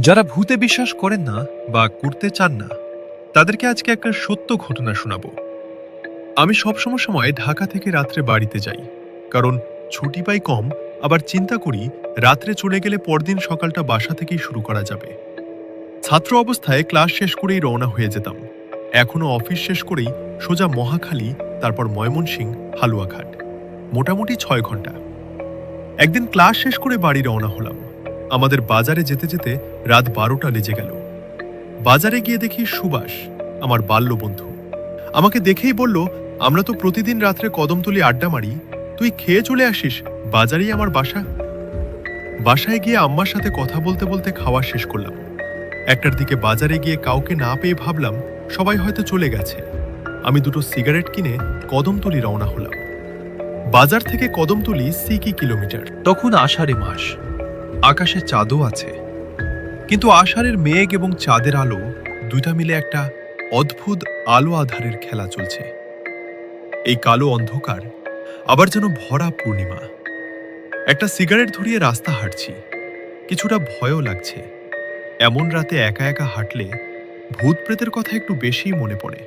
যারা ভূতে বিশ্বাস করেন না বা করতে চান না, তাদেরকে আজকে একটা সত্য ঘটনা শোনাবো। আমি সবসময় সময় ঢাকা থেকে রাত্রে বাড়িতে যাই, কারণ ছুটি পাই কম, আবার চিন্তা করি রাত্রে চলে গেলে পরদিন সকালটা বাসা থেকেই শুরু করা যাবে। ছাত্র অবস্থায় ক্লাস শেষ করেই রওনা হয়ে যেতাম। এখনও অফিস শেষ করেই সোজা মহাখালী, তারপর ময়মনসিং হালুয়াঘাট। মোটামুটি ছয় ঘণ্টা। একদিন ক্লাস শেষ করে বাড়ি রওনা হলাম। আমাদের বাজারে যেতে যেতে রাত বারোটা লেজে গেল। বাজারে গিয়ে দেখি সুভাষ, আমার বাল্য বন্ধু আমাকে দেখেই বলল, আমরা তো প্রতিদিন রাত্রে কদমতলি আড্ডা মারি। তুই খেয়ে চলে আসিস, বাজারেই আমার বাসা। বাসায় গিয়ে আম্মার সাথে কথা বলতে বলতে খাওয়া শেষ করলাম। একটার দিকে বাজারে গিয়ে কাউকে না পেয়ে ভাবলাম, সবাই হয়তো চলে গেছে। আমি দুটো সিগারেট কিনে কদমতলি রওনা হলাম। বাজার থেকে কদমতলি সিকি কিলোমিটার। তখন আষাঢ়ে মাস। আকাশে চাঁদও আছে। কিন্তু আষাঢ়ের মেঘ এবং চাঁদের আলো দুইটা মিলে একটা অদ্ভুত আলো আধারের খেলা চলছে। এই কালো অন্ধকার আবার যেন ভরা পূর্ণিমা। একটা সিগারেট ধরিয়ে রাস্তা হাঁটছি। কিছুটা ভয়ও লাগছে। এমন রাতে একা একা হাঁটলে ভূত প্রেতের কথা একটু বেশিই মনে পড়ে।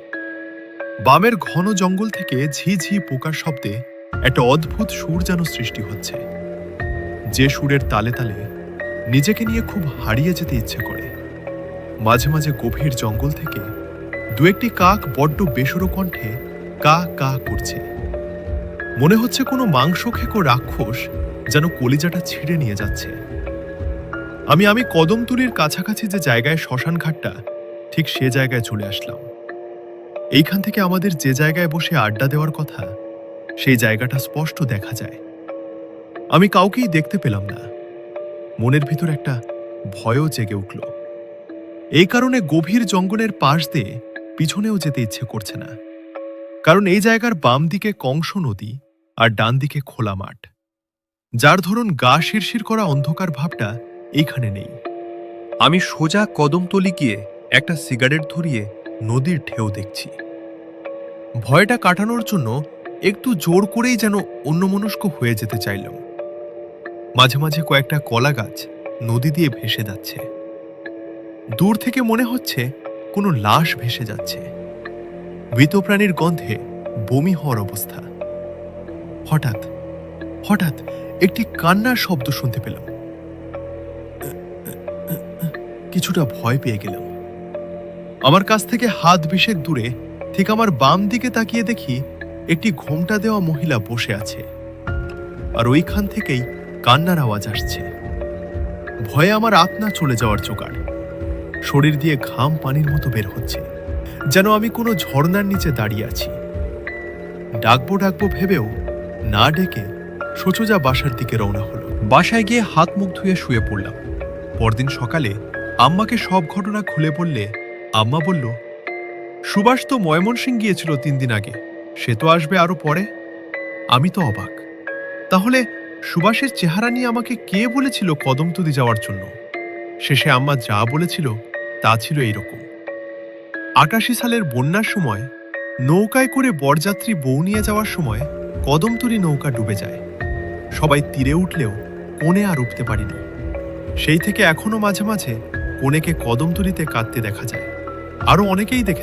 বামের ঘন জঙ্গল থেকে ঝি ঝি পোকার শব্দে একটা অদ্ভুত সুর যেন সৃষ্টি হচ্ছে। যে সুরের তালে তালে নিজেকে নিয়ে খুব হারিয়ে যেতে ইচ্ছে করে। মাঝে মাঝে গভীর জঙ্গল থেকে দু একটি কাক বড্ড বেসুরো কণ্ঠে কা কা করছে। মনে হচ্ছে কোনো মাংস খেকো রাক্ষস যেন কলিজাটা ছিঁড়ে নিয়ে যাচ্ছে। আমি আমি কদমতুলির কাছাকাছি যে জায়গায় শ্মশান ঘাটটা, ঠিক সে জায়গায় চলে আসলাম। এইখান থেকে আমাদের যে জায়গায় বসে আড্ডা দেওয়ার কথা, সেই জায়গাটা স্পষ্ট দেখা যায়। আমি কাউকেই দেখতে পেলাম না। মনের ভিতর একটা ভয়ও জেগে উঠল। এই কারণে গভীর জঙ্গলের পাশ দিয়ে পিছনেও যেতে ইচ্ছে করছে না। কারণ এই জায়গার বাম দিকে কংস নদী আর ডান দিকে খোলা মাঠ। যার ধরুন গা শিরশির করা অন্ধকার ভাবটা এইখানে নেই। আমি সোজা কদমতলি গিয়ে একটা সিগারেট ধরিয়ে নদীর ঢেউ দেখছি। ভয়টা কাটানোর জন্য একটু জোর করেই যেন অন্যমনস্ক হয়ে যেতে চাইলাম। মাঝে মাঝে কয়েকটা কলা গাছ নদী দিয়ে ভেসে যাচ্ছে। দূর থেকে মনে হচ্ছে কোনো লাশ ভেসে যাচ্ছে। মৃত প্রাণীর গন্ধে বমি হওয়ার অবস্থা। হঠাৎ হঠাৎ একটি কান্নার শব্দ শুনতে পেলাম। কিছুটা ভয় পেয়ে গেলাম। আমার কাছ থেকে হাত বিশেক দূরে ঠিক আমার বাম দিকে তাকিয়ে দেখি একটি ঘোমটা দেওয়া মহিলা বসে আছে। আর ওইখান থেকেই কান্নার আওয়াজ আসছে। ভয়ে আমার আত্মা চলে যাওয়ার জোগাড়। শরীর দিয়ে ঘাম পানির মতো বের হচ্ছে। যেন আমি কোনো ঝর্ণার নিচে দাঁড়িয়ে আছি। ডাকবো ডাকবো ভেবেও না ডেকে সোজা বাসার দিকে রওনা হলো। বাসায় গিয়ে হাত মুখ ধুয়ে শুয়ে পড়লাম। পরদিন সকালে আম্মাকে সব ঘটনা খুলে বললে আম্মা বলল, সুভাষ তো ময়মনসিং গিয়েছিল তিন দিন আগে। সে তো আসবে আরও পরে? আমি তো অবাক। তাহলে সুভাষের চেহারা নিয়ে আমাকে কে বলেছিল কদমতদি যাওয়ার জন্য? শেষে আম্মা যা বলেছিল, তা ছিল এইরকম। আকাশি সালের বন্যার সময়, নৌকায় করে বরযাত্রী বউ নিয়ে যাওয়ার সময় কদমতলি নৌকা ডুবে যায়। সবাই তীরে উঠলেও কোণে আর উঠতে পারিনি। সেই থেকে এখনও মাঝে মাঝে কোণেকে কদমতলিতে কাঁদতে দেখা যায়। আরও অনেকেই দেখেছে।